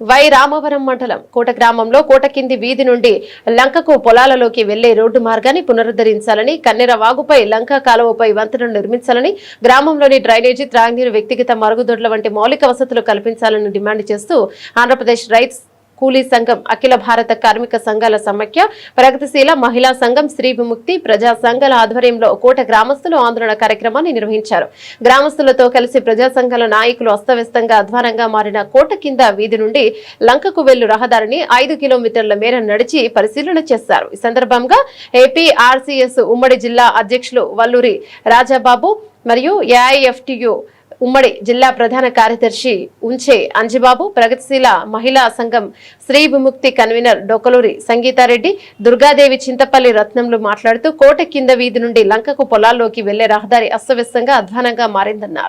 Why Ramavaram మండలం కోట గ్రామంలో కోట కింది వీధి నుండి లంకకు పొలాలలోకి వెళ్ళే రోడ్డు మార్గాన్ని పునరుద్ధరించాలని కన్నెర వాగుపై లంక కాలువపై వంతెనను నిర్మించాలని గ్రామంలోని డ్రైనేజీ త్రాగునీరు వ్యక్తిగత మరుగుదొడ్ల వంటి మౌలిక వసతులు కల్పించాలని డిమాండ్ చేస్తూ ఆంధ్రప్రదేశ్ రైతు కూలీ సంఘం అఖిల భారత కార్మిక సంఘాల సమాఖ్య ప్రగతిశీల మహిళా సంఘం స్త్రీ విముక్తి ప్రజా సంఘాల ఆధ్వర్యంలో కోట గ్రామస్తులు ఆందోళన కార్యక్రమాన్ని నిర్వహించారు. గ్రామస్తులతో కలిసి ప్రజా సంఘాల నాయకులు అస్తవ్యస్తంగా అధ్వానంగా మారిన కోట కింద వీధి నుండి లంకకు వెళ్ళు రహదారిని ఐదు కిలోమీటర్ల మేర నడిచి పరిశీలన చేశారు. ఈ సందర్భంగా ఏపీ ఆర్సీఎస్ ఉమ్మడి జిల్లా అధ్యక్షులు వల్లూరి రాజాబాబు మరియు ఏఐఎఫ్టియు ఉమ్మడి జిల్లా ప్రధాన కార్యదర్శి ఉంచే అంజిబాబు ప్రగతిశీల మహిళా సంఘం స్త్రీ విముక్తి కన్వీనర్ డొకలూరి సంగీతారెడ్డి దుర్గాదేవి చింతపల్లి రత్నంలు మాట్లాడుతూ కోట కింద వీధి నుండి లంకకు పొలాల్లోకి వెళ్ళే రహదారి అస్తవ్యస్తంగా అధ్వానంగా మారిందన్నారు.